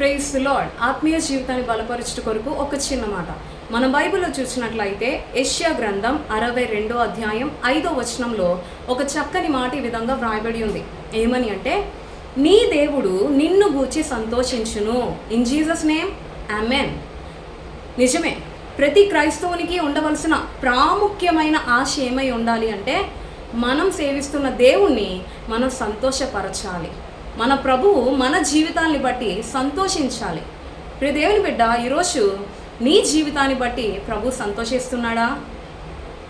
Praise lord ఆత్మీయ జీవితాన్ని బలపరచుట కొరకు ఒక చిన్న మాట. మన బైబిల్లో చూసినట్లయితే ఏషియా గ్రంథం అరవై రెండో అధ్యాయం ఐదో వచనంలో ఒక చక్కని మాట ఈ విధంగా వ్రాయబడి ఉంది. ఏమని అంటే నీ దేవుడు నిన్ను గూర్చి సంతోషించును. ఇన్ జీసస్ నేమ్ అమెన్ నిజమే. ప్రతి క్రైస్తవునికి ఉండవలసిన ప్రాముఖ్యమైన ఆశ ఏమై ఉండాలి అంటే మనం సేవిస్తున్న దేవుణ్ణి మనం సంతోషపరచాలి. మన ప్రభువు మన జీవితాన్ని బట్టి సంతోషించాలి. ప్రియ దేవుని బిడ్డ ఈరోజు నీ జీవితాన్ని బట్టి ప్రభు సంతోషిస్తున్నాడా?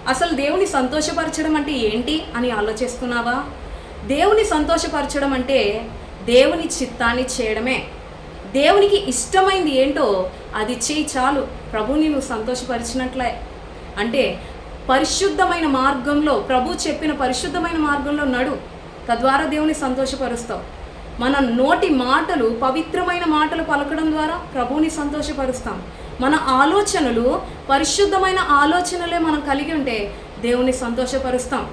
అసలు దేవుని సంతోషపరచడం అంటే ఏంటి అని ఆలోచిస్తున్నావా? దేవుని సంతోషపరచడం అంటే దేవుని చిత్తాన్ని చేయడమే. దేవునికి ఇష్టమైంది ఏంటో అది చేయి చాలు. ప్రభుని నువ్వు సంతోషపరిచినట్లే. అంటే పరిశుద్ధమైన మార్గంలో ప్రభు చెప్పిన పరిశుద్ధమైన మార్గంలో నడు. తద్వారా దేవుని సంతోషపరుస్తావు. మన నోటి మాటలు పవిత్రమైన మాటలు పలకడం ద్వారా ప్రభువుని సంతోషపరుస్తాం. మన ఆలోచనలు పరిశుద్ధమైన ఆలోచనలే మనం కలిగి ఉంటే దేవుని సంతోషపరుస్తాం.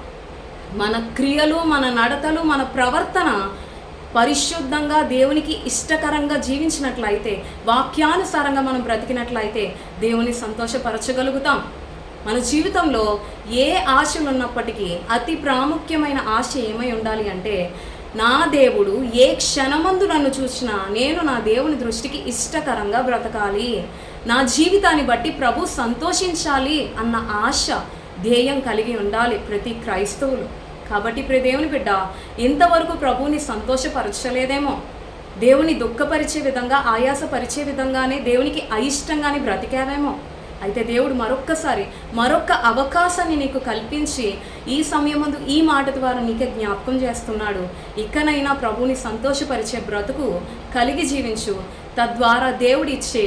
మన క్రియలు మన నడతలు మన ప్రవర్తన పరిశుద్ధంగా దేవునికి ఇష్టకరంగా జీవించినట్లయితే వాక్యానుసారంగా మనం బ్రతికినట్లయితే దేవుని సంతోషపరచగలుగుతాం. మన జీవితంలో ఏ ఆశలు ఉన్నప్పటికీ అతి ప్రాముఖ్యమైన ఆశ ఏమై ఉండాలి అంటే నా దేవుడు ఏ క్షణమందు నన్ను చూసినా నేను నా దేవుని దృష్టికి ఇష్టకరంగా బ్రతకాలి. నా జీవితాన్ని బట్టి ప్రభు సంతోషించాలి అన్న ఆశ ధ్యేయం కలిగి ఉండాలి ప్రతి క్రైస్తవులు. కాబట్టి ప్రియ దేవుని బిడ్డ ఇంతవరకు ప్రభువుని సంతోషపరచలేదేమో. దేవుని దుఃఖపరిచే విధంగా ఆయాసపరిచే విధంగానే దేవునికి అయిష్టంగానే బ్రతికావేమో అయితే దేవుడు మరొక్కసారి మరొక్క అవకాశాన్ని నీకు కల్పించి ఈ సమయం ముందు ఈ మాట ద్వారా నీకే జ్ఞాపకం చేస్తున్నాడు. ఇకనైనా ప్రభుని సంతోషపరిచే బ్రతుకు కలిగి జీవించు. తద్వారా దేవుడిచ్చే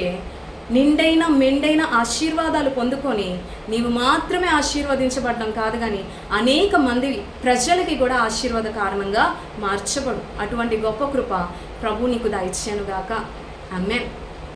నిండైన మెండైన ఆశీర్వాదాలు పొందుకొని నీవు మాత్రమే ఆశీర్వదించబడడం కాదు కానీ అనేక మంది ప్రజలకి కూడా ఆశీర్వాద కారణంగా మార్చబడు. అటువంటి గొప్ప కృప ప్రభు నీకు దయచేనుగాక అమ్మే